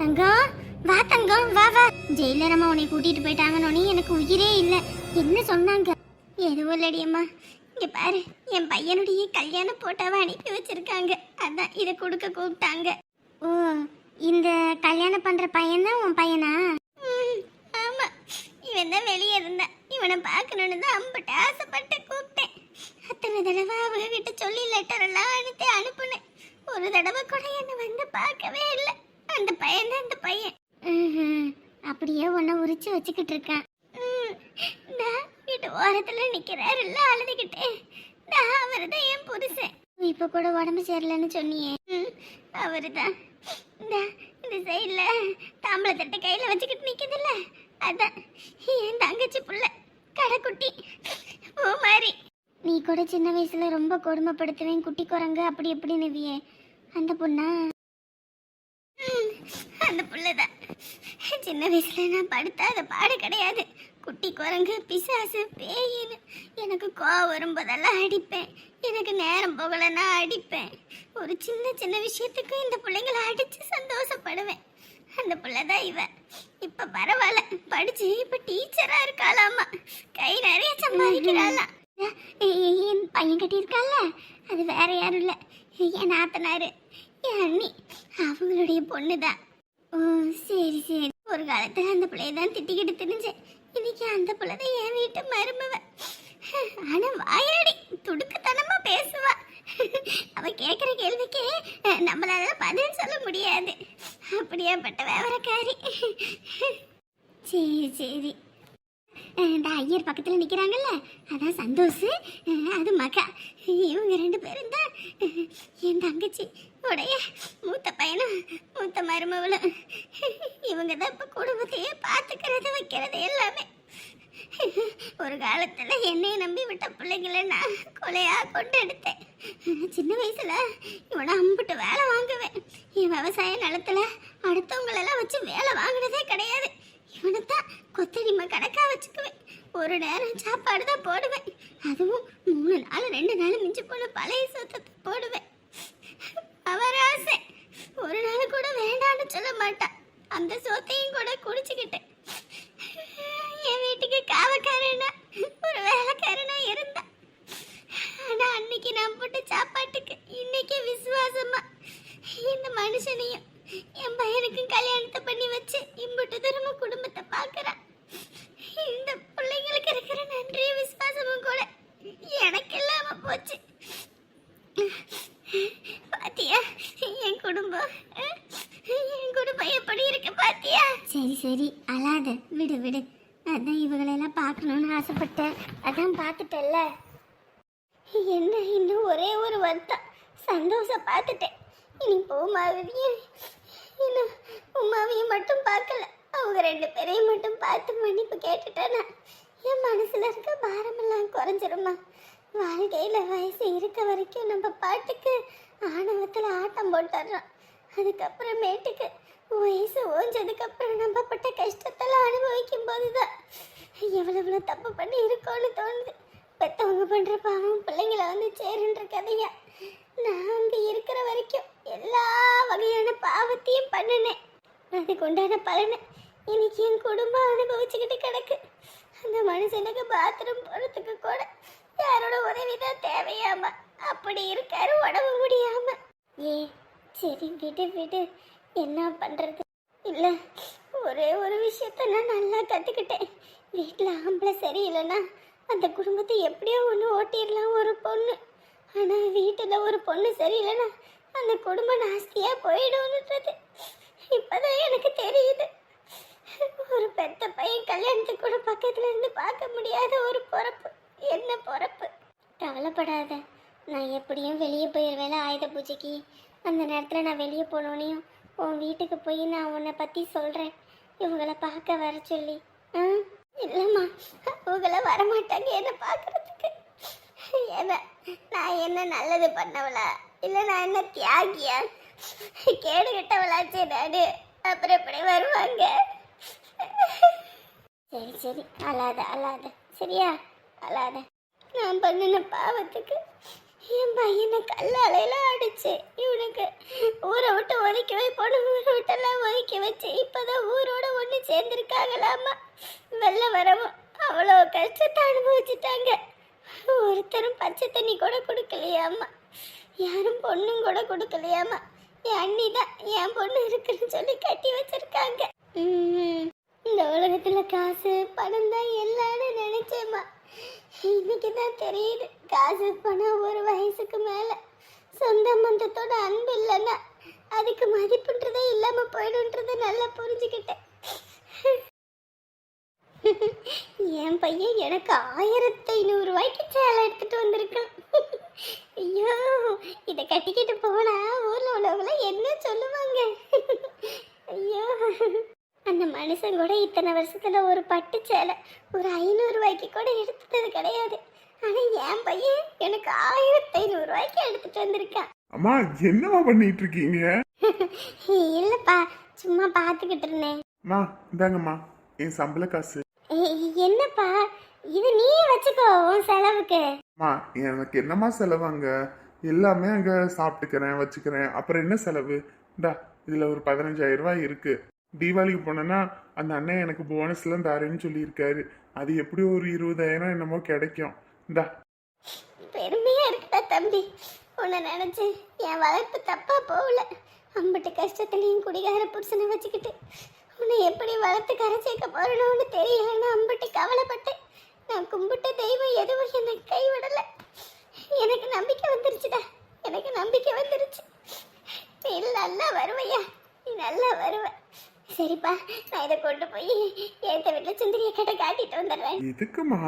தங்கம் வா தங்கம் வா வா. ஜெயிலர் அம்மா உன்னை கூட்டிட்டு போயிட்டாங்கன்னு எனக்கு உயிரே இல்லை. என்ன சொன்னாங்க? எதுவும் இல்லடி அம்மா. பாரு என் பையனுடைய கல்யாண போட்டோவை அனுப்பி வச்சிருக்காங்க. அதான் இதை கொடுக்க கூப்பிட்டாங்க. ஓ இந்த கல்யாணம் பண்ற பையன்தான் உன் பையனா? ஆமா. இவன் தான் வெளியே இருந்தான். இவனை பார்க்கணுன்னு தான் அம்பிட்டு ஆசைப்பட்டு கூப்பிட்டேன். அத்தனை தடவை அவங்க கிட்ட சொல்லி லெட்டர் எல்லாம் அனுப்பி அனுப்புனேன். ஒரு தடவை கூட என்னை வந்து பார்க்கவே இல்லை. அந்த பையன் தான் அந்த பையன். அப்படியே உன்னை உரிச்சு வச்சுக்கிட்டு இருக்கான். நான் வீட்டு ஓரத்துல நிக்கிறாருல்ல அழுதுகிட்டே. நான் அவர் தான் என் புருஷன். இப்ப கூட உடம்பு சரியில்லைன்னு சொன்னியே. அவருதான் இந்த சைடில் தாம்பளை தட்டை கையில வச்சுக்கிட்டு நிக்குதுல்ல. அதான். என் தங்கச்சி புள்ள. கடைக்குட்டி. ஓ மாதிரி. நீ கூட சின்ன வயசுல ரொம்ப கொடுமைப்படுத்துவேன் குட்டி குரங்கு அப்படி எப்படி நிவியே அந்த பொண்ணா? அந்த புள்ளதான். சின்ன வயசுல நான் படுத்தாத பாடு கிடையாது. குட்டி குரங்கு பிசாசு பேயின்னு எனக்கு கோவம் வரும்போதெல்லாம் அடிப்பேன். எனக்கு நேரம் போகலைன்னா அடிப்பேன். ஒரு சின்ன சின்ன விஷயத்துக்கு இந்த பிள்ளைங்களை அடிச்சு சந்தோஷப்படுவேன். அந்த பிள்ளை தான் இவ. இப்ப பரவாயில்ல படிச்சு இப்ப டீச்சரா இருக்காளாமா? கை நிறைய சம்பாதிக்கிறாளாம் என் பையன் கட்டியிருக்கால அது வேற யாரும் இல்லை. என் நாத்தனாரு அண்ணி அவங்களுடைய பொண்ணு தான் ஓ சரி சரி. ஒரு காலத்துல அந்த பிள்ளைய தான் திட்டிக்கிட்டு தெரிஞ்சேன். இன்னைக்கு அந்த பிள்ளை தான் என் வீட்டு மருமவ. ஆனா வாயாடி துடுக்கத்தனமா பேசுவா. அவ கேக்குற கேள்விக்கு நம்மளால பதில் சொல்ல முடியாது. அப்படியாப்பட்ட விவரக்காரி. சரி சரி. இந்த ஐயர் பக்கத்துல நிக்கிறாங்கல்ல அதான் சந்தோஷ். அது மகா. இவங்க ரெண்டு பேரும் தான். என் தங்கச்சி. உடைய மூத்த பையனும் மூத்த மருமவளும் இவங்க தான் இப்போ குடும்பத்தையே பார்த்துக்கிறது வைக்கிறது எல்லாமே. ஒரு காலத்துல என்னையை நம்பி விட்ட பிள்ளைங்களை நான் கொலையா கொண்டு எடுத்தேன். சின்ன வயசுல இவனை அம்பிட்டு வேலை வாங்குவேன். என் விவசாய நிலத்துல அடுத்தவங்களெல்லாம் வச்சு வேலை வாங்கினதே கிடையாது. இவனை தான் கொத்தடிமை கணக்கா வச்சுக்குவேன். ஒரு நேரம் சாப்பாடு தான் போடுவேன். அதுவும் மூணு நாள் ரெண்டு நாள் மிஞ்சி போன பழைய சொத்தத்தை போடுவேன். அவர் ஆசை. ஒரு நாள் கூட வேண்டாம்னு சொல்ல மாட்டான். அந்த சோத்தையும் கூட குடிச்சுக்கிட்டேன். என் வீட்டுக்கு காவக்காரனா ஒரு வேலைக்காரனா இருந்தான். ஆனா அன்னைக்கு நான் போட்ட சாப்பாட்டுக்கு இன்னைக்கு விசுவாசமா. இந்த மனுஷனையும் என் பையனுக்கும் கல்யாணத்தை பண்ணி வச்சு இம்புட்டு தூரமா குடும்பத்தை பார்க்கறான். இந்த பிள்ளைங்களுக்கு இருக்கிற நன்றியும் விசுவாசமும் கூட எனக்கு இல்லாம போச்சு பாத்தியா என் குடும்பம் அஹ், என் குடும்பம் எப்படி இருக்கு பாத்தியா சரி அழாத. விடு விடு. அதான் இவங்களெல்லாம் பார்க்கணும்னு ஆசைப்பட்டேன். அதான் பார்த்துட்டல்ல என்ன இன்னும் ஒரே ஒரு வருத்தம். சந்தோஷம் பார்த்துட்டேன். இனி பூமாவையும் இன்னும் உமாவையும் மட்டும் பார்க்கல. அவங்க ரெண்டு பேரையும் மட்டும் பார்த்து மன்னிப்பு கேட்டுட்டேன்னா என் மனசில் இருக்க பாரமெல்லாம் குறைஞ்சிருமா? வாழ்க்கையில் வயசு இருக்க வரைக்கும் நம்ம பாட்டுக்கு ஆணவத்தில் ஆட்டம் போட்டுடுறோம். அதுக்கப்புறமேட்டுக்கு வயசு ஓஞ்சதுக்கு அப்புறம் நம்ம பட்ட கஷ்டத்தெல்லாம் அனுபவிக்கும் போதுதான் எவ்வளவு தப்பு பண்ணி இருக்கோன்னு தோணுது. பெத்தவங்க பண்ற பாவம் பிள்ளைங்கள வந்து சேருன்ற கதையா. நான் வந்து இருக்கிற வரைக்கும் எல்லா வகையான பாவத்தையும் பண்ணினேன். அதுக்கு உண்டான பலனை இன்னைக்கு என் குடும்பம் அனுபவிச்சுக்கிட்டு கிடக்கு. அந்த மனுஷனுக்கு பாத்ரூம் போறதுக்கு கூட யாரோட உதவி தான் தேவையாம? அப்படி இருக்காரு உடம்பு முடியாம. ஏ சரி விடு விடு. என்ன பண்ணுறது இல்லை ஒரே ஒரு விஷயத்த நான் நல்லா கற்றுக்கிட்டேன் வீட்டில் ஆம்பளை சரியில்லைன்னா அந்த குடும்பத்தை எப்படியோ ஒன்று ஓட்டிடலாம் ஒரு பொண்ணு. ஆனால் வீட்டில் ஒரு பொண்ணு சரியில்லைன்னா அந்த குடும்பம் நாஸ்தியாக போயிடும்ன்றது இப்போதான் எனக்கு தெரியுது. ஒரு பெத்த பையன் கல்யாணத்துக்கு கூட பக்கத்துல இருந்து பார்க்க முடியாத ஒரு பொறப்பு. என்ன பொறப்பு? கவலைப்படாத. நான் எப்படியும் வெளியே போயிடுவேல ஆயுத பூஜைக்கு. அந்த நேரத்தில் நான் வெளியே போனோனையும் உன் வீட்டுக்கு போய் நான் உன்னை பற்றி சொல்கிறேன் இவங்கள பார்க்க வர சொல்லி. ஆ? இல்லைம்மா அவங்கள வரமாட்டாங்க என்னை பார்க்கறதுக்கு. ஏன்னா நான் என்ன நல்லது பண்ணவளா? இல்லை நான் என்ன தியாகியா? கேடு கெட்டவளாச்சே நாடு அப்புறம் எப்படி வருவாங்க? சரி சரி அழாத அழாத. சரியா? அழாத. நான் பண்ணின பாவத்துக்கு என் பையனை கல்லாலையில அடிச்சு இவனுக்கு ஊரை விட்டு ஒதுக்கி வைப்போன்னு ஊரை விட்டெல்லாம் ஒதுக்கி வச்சு இப்போதான் ஊரோட ஒன்று சேர்ந்துருக்காங்களாமா? வெளில வரவும் அவ்வளோ கஷ்டத்தை அனுபவிச்சுட்டாங்க. ஒருத்தரும் பச்சை தண்ணி கூட கொடுக்கலையாம்மா யாரும் பொண்ணும் கூட கொடுக்கலையாம்மா என் அண்ணி தான் என் பொண்ணு இருக்குன்னு சொல்லி கட்டி வச்சிருக்காங்க. இந்த உலகத்தில் காசு பணம் தான் எல்லாரும் நினைச்சேம்மா. இன்னைக்கு தான் தெரியுது. காசு பணம் ஒரு வயசுக்கு மேலே. சொந்த மந்தத்தோட அன்பு இல்லைன்னா அதுக்கு மதிப்புன்றதே இல்லாமல் போயிடுன்றதை நல்லா புரிஞ்சுக்கிட்டேன். என் பையன் எனக்கு ஆயிரத்தி ஐநூறு ரூபாய்க்கு சேலை எடுத்துட்டு வந்திருக்கான். ஐயோ இதை கட்டிக்கிட்டு போனா ஊர்ல உள்ளவங்க என்ன சொல்லுவாங்க? ஐயோ. அந்த மனுஷன் கூட இத்தனை வருஷத்துல ஒரு பட்டு சேலை ஒரு ஐநூறு ரூபாய்க்கு கூட எடுத்தது கிடையாது. ஆனா என் பையன் எனக்கு ஆயிரத்தி ஐநூறு ரூபாய்க்கு எடுத்துட்டு வந்திருக்கான். அம்மா என்னம்மா பண்ணிட்டு இருக்கீங்க இல்லப்பா சும்மா பார்த்துக்கிட்டு இருந்தேன். அம்மா இந்தாங்கம்மா என் சம்பள காசு. என்னப்பா இது நீயே வச்சுக்கோ உன் செலவுக்கு. அம்மா எனக்கு என்னம்மா செலவாங்க எல்லாமே அங்க சாப்பிட்டுக்கிறேன் வச்சுக்கிறேன். அப்புறம் என்ன செலவு? இந்தா இதுல ஒரு பதினஞ்சாயிரம் ரூபாய் இருக்கு. தீபாவளிக்கு போனேன்னா அந்த அண்ணன் எனக்கு போனஸ்லாம் தாருன்னு சொல்லியிருக்காரு. அது எப்படி ஒரு இருபதாயிரம் என்னமோ கிடைக்கும். இந்தா. பெருமையா இருக்குடா தம்பி. உன்னை நினைச்சு என் வளர்ப்பு தப்பா போகல. அம்பிட்டு கஷ்டத்துலையும் குடிகார புருஷனை வச்சுக்கிட்டு உன்னை எப்படி வளர்த்து கரை சேர்க்க போறணும்னு தெரியலன்னு அம்பிட்டு கவலைப்பட்டேன். நான் கும்பிட்ட தெய்வம் எதுவும் என்னை கைவிடல. எனக்கு நம்பிக்கை வந்துருச்சுடா. எனக்கு நம்பிக்கை வந்துருச்சு. நீ நல்லா வருவையா? நீ நல்லா வருவ. சரிப்பா நான் இதை கொண்டு போய் ஏத்த வீட்டில் சுந்தரிய கிட்ட காட்டிட்டு வந்துடுறேன். எதுக்குமா?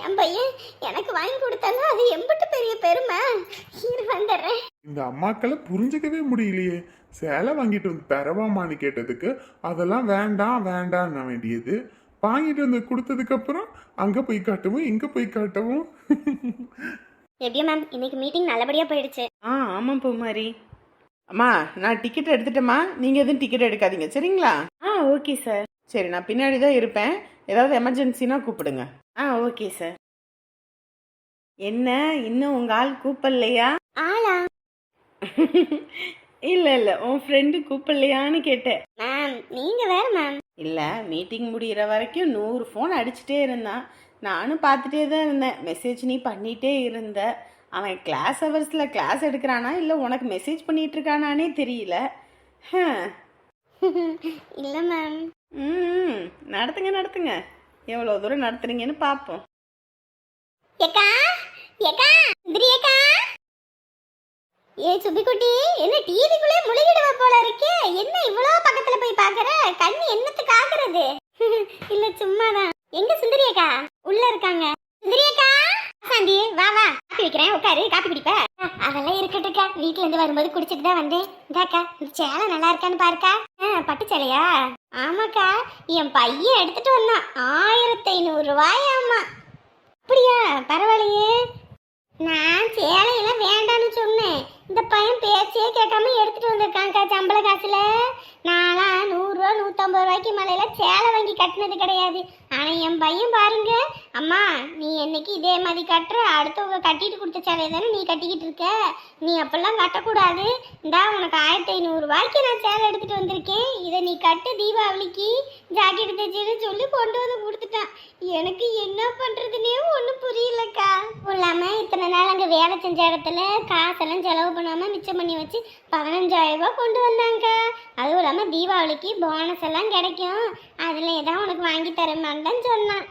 என் பையன் எனக்கு வாங்கி கொடுத்தாலும் அது எம்பிட்டு பெரிய பெருமை. இரு வந்துடுறேன். இந்த அம்மாக்களை புரிஞ்சுக்கவே முடியலையே. சேலை வாங்கிட்டு வந்து தரவாமான்னு கேட்டதுக்கு அதெல்லாம் வேண்டாம் வேண்டாம்னு வேண்டியது. வாங்கிட்டு வந்து கொடுத்ததுக்கு அப்புறம் அங்க போய் காட்டவும் இங்க போய் காட்டவும். எப்படியா மேம் இன்னைக்கு மீட்டிங் நல்லபடியாக போயிடுச்சு. ஆ ஆமாம் பூமாரி. அம்மா நான் டிக்கெட் எடுத்துட்டேம்மா. நீங்கள் எதுவும் டிக்கெட் எடுக்காதீங்க. சரிங்களா? ஆ ஓகே சார் சரி நான் பின்னாடி தான் இருப்பேன். ஏதாவது எமர்ஜென்சினா கூப்பிடுங்க. ஆ ஓகே சார் என்ன? இன்னும் உங்கள் ஆள் கூப்பிடலையா? ஆளா? இல்லை இல்லை. உன் ஃப்ரெண்டு கூப்பிடலையான்னு கேட்டேன். மேம் நீங்கள் வேற மேம் இல்லை மீட்டிங் முடிகிற வரைக்கும் நூறு ஃபோன் அடிச்சுட்டே இருந்தான். நானும் பார்த்துட்டே தான் இருந்தேன். மெசேஜ் நீ பண்ணிகிட்டே இருந்த. அவன் கிளாஸ் ஹவர்ஸில் கிளாஸ் எடுக்கிறானா இல்லை உனக்கு மெசேஜ் பண்ணிட்டு இருக்கானானே தெரியல. இல்லை மேம். ம் நடத்துங்க நடத்துங்க. எவ்வளோ தூரம் நடத்துறீங்கன்னு பார்ப்போம் ஏக்கா ஏக்கா இந்திரி ஏக்கா. ஏ சுபிக்குட்டி என்ன டிவிக்குள்ளே முழுகிடுவ போல இருக்கே. என்ன இவ்வளோ பக்கத்துல போய் பாக்குற? கண்ணு என்னத்துக்கு ஆகுறது இல்ல சும்மாதான். எங்க சுந்தரி அக்கா? உள்ள இருக்காங்க. சுந்தரி அக்கா? சாந்தி வா வா. காப்பி வைக்கிறேன் உட்காரு காப்பி குடிப்ப. அதெல்லாம் இருக்கட்டுக்கா வீட்டுல இருந்து வரும்போது குடிச்சிட்டு தான் வந்தேன். இந்தாக்கா இந்த சேலை நல்லா இருக்கான்னு பாருக்கா. பட்டு சேலையா? ஆமாக்கா என் பையன் எடுத்துட்டு வந்தான். ஆயிரத்தி ஐநூறு ரூபாயாமா அப்படியா? பரவாயில்லையே. நான் சேலையெல்லாம் வேண்டாம்னு சொன்னேன். இந்த பையன் பேச்சே கேட்காம எடுத்துட்டு வந்திருக்காங்கக்கா சம்பள காசுல. நான்லாம் நூறுரூவா நூற்றம்பது ரூபாய்க்கு மேலையில சேலை வாங்கி கட்டினது கிடையாது. ஆனால் என் பையன் பாருங்க. அம்மா நீ என்னைக்கு இதே மாதிரி கட்டுற? அடுத்தவங்க கட்டிட்டு கொடுத்த சேலையை தானே நீ கட்டிக்கிட்டு இருக்க? நீ அப்பெல்லாம் கட்டக்கூடாது. இந்தா உனக்கு ஆயிரத்தி ஐநூறுரூவாய்க்கு நான் சேலை எடுத்துட்டு வந்திருக்கேன். இதை நீ கட்டு தீபாவளிக்கு ஜாக்கெட் தைச்சுன்னு சொல்லி கொண்டு வந்து கொடுத்துட்டான். எனக்கு என்ன பண்ணுறதுனே ஒன்றும் புரியலக்கா. இல்லாமல் இத்தனை நாள் அங்கே வேலை செஞ்ச இடத்துல காசெல்லாம் செலவு பண்ணாமல் மிச்சம் பண்ணி வச்சு பதினஞ்சாயிரரூபா கொண்டு வந்தாங்க அதுவும் இல்லாமல் தீபாவளிக்கு போனஸ் எல்லாம் கிடைக்கும். அதில் ஏதாவது உனக்கு வாங்கி தரமான்னு சொன்னான்.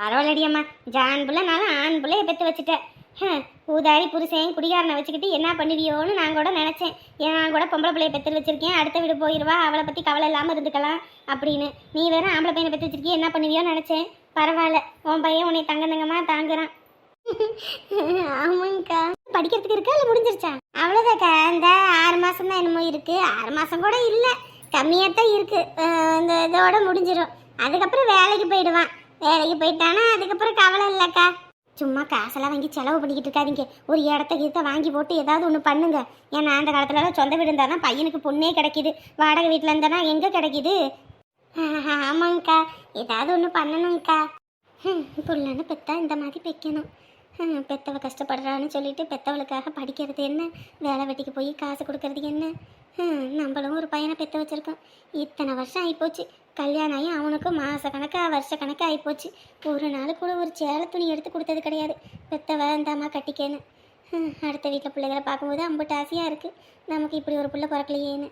பரவாயில்லடியம்மா ஜான் புள்ள நான் ஆண் புள்ளைய பெற்று வச்சுட்டேன். ஹம், ஊதாரி புருஷன் குடிகாரனை வச்சுக்கிட்டு என்ன பண்ணுவியோன்னு நான் கூட நினச்சேன். ஏன்னா நான் கூட பொம்பளை பிள்ளைய பெற்று வச்சிருக்கேன். அடுத்த வீடு போயிடுவா அவளை பற்றி கவலை இல்லாமல் இருந்துக்கலாம் அப்படின்னு. நீ வேற ஆம்பளை பையனை பெற்று வச்சிருக்கிய என்ன பண்ணுவியோன்னு நினச்சேன். பரவாயில்ல. உன் பையன் உன்னை தங்க தங்கமாக தாங்குறான். ஆமாங்கக்கா படிக்கிறதுக்கு இருக்கா இல்லை முடிஞ்சிருச்சா? அவ்வளோதாக்கா இந்த ஆறு மாதம் தான் என்னமோ இருக்குது ஆறு மாதம் கூட இல்லை. கம்மியாக தான் இருக்குது இந்த இதோட முடிஞ்சிடும் அதுக்கப்புறம் வேலைக்கு போயிடுவான். வேலைக்கு போயிட்டானா அதுக்கப்புறம் கவலை இல்லைக்கா. சும்மா காசெல்லாம் வாங்கி செலவு பண்ணிக்கிட்டு இருக்காதீங்க. ஒரு இடத்த கிட்ட வாங்கி போட்டு ஏதாவது ஒன்று பண்ணுங்க. ஏன்னா அந்த காலத்துலலாம் சொந்த வீடு இருந்தால் தான் பையனுக்கு பொண்ணே கிடைக்கிது. வாடகை வீட்டில் இருந்தானா எங்கே கிடைக்கிது? ஆமாங்கக்கா ஏதாவது ஒன்று பண்ணணுங்கக்கா ம் புள்ளன்னு பெத்தா இந்த மாதிரி வைக்கணும். பெத்தவ கஷ்டப்படுறான்னு சொல்லிட்டு பெத்தவளுக்காக படிக்கிறது என்ன? வேலை வெட்டிக்கு போய் காசு கொடுக்கறது என்ன? நம்மளும் ஒரு பையனை பெற்ற வச்சுருக்கோம். இத்தனை வருஷம் ஆகிப்போச்சு கல்யாணம் ஆகி அவனுக்கும் மாத கணக்காக வருஷ கணக்காக ஆகிப்போச்சு ஒரு நாள் கூட ஒரு சேலை துணி எடுத்து கொடுத்தது கிடையாது. பெத்தவ இந்தாம்மா கட்டிக்கேன்னு. அடுத்த வீட்டில் பிள்ளைகளை பார்க்கும்போது அம்புட்டு ஆசையாக இருக்குது நமக்கு இப்படி ஒரு பிள்ளை பிறக்கலையேன்னு.